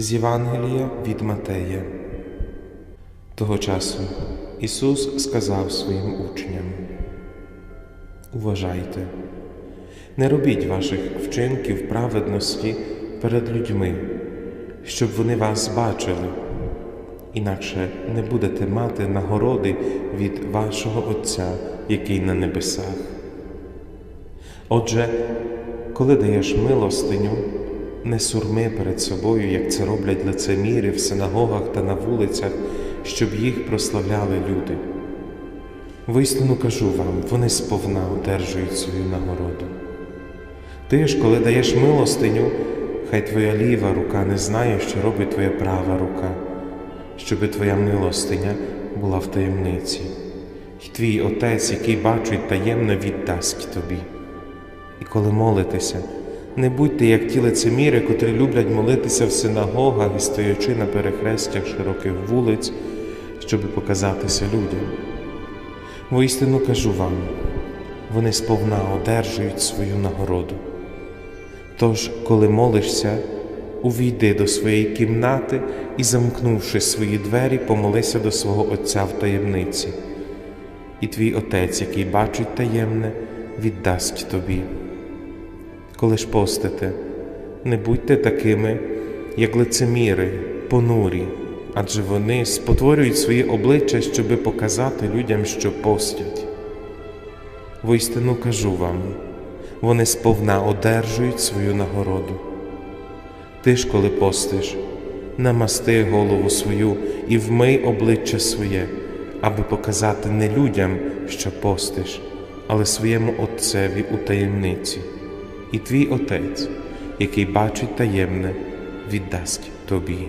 З Євангелія від Матея. Того часу Ісус сказав своїм учням: Уважайте, не робіть ваших вчинків праведності перед людьми, щоб вони вас бачили, інакше не будете мати нагороди від вашого Отця, який на небесах. Отже, коли даєш милостиню, не сурми перед собою, як це роблять лицеміри в синагогах та на вулицях, щоб їх прославляли люди. Воістину кажу вам, вони сповна одержують свою нагороду. Ти ж, коли даєш милостиню, хай твоя ліва рука не знає, що робить твоя права рука, щоби твоя милостиня була в таємниці, І твій Отець, який бачить таємно, віддасть тобі. І коли молитеся, не будьте як ті лицеміри, котрі люблять молитися в синагогах і стоячи на перехрестях широких вулиць, щоби показатися людям. Воістину кажу вам, вони сповна одержують свою нагороду. Тож, коли молишся, увійди до своєї кімнати і, замкнувши свої двері, помолися до свого Отця в таємниці, і твій Отець, який бачить таємне, віддасть тобі. Коли ж постите, не будьте такими, як лицеміри, понурі, адже вони спотворюють свої обличчя, щоби показати людям, що постять. Воістину кажу вам, вони сповна одержують свою нагороду. Ти ж, коли постиш, намасти голову свою і вмий обличчя своє, аби показати не людям, що постиш, але своєму Отцеві у таємниці. І твій Отець, який бачить таємне, віддасть тобі.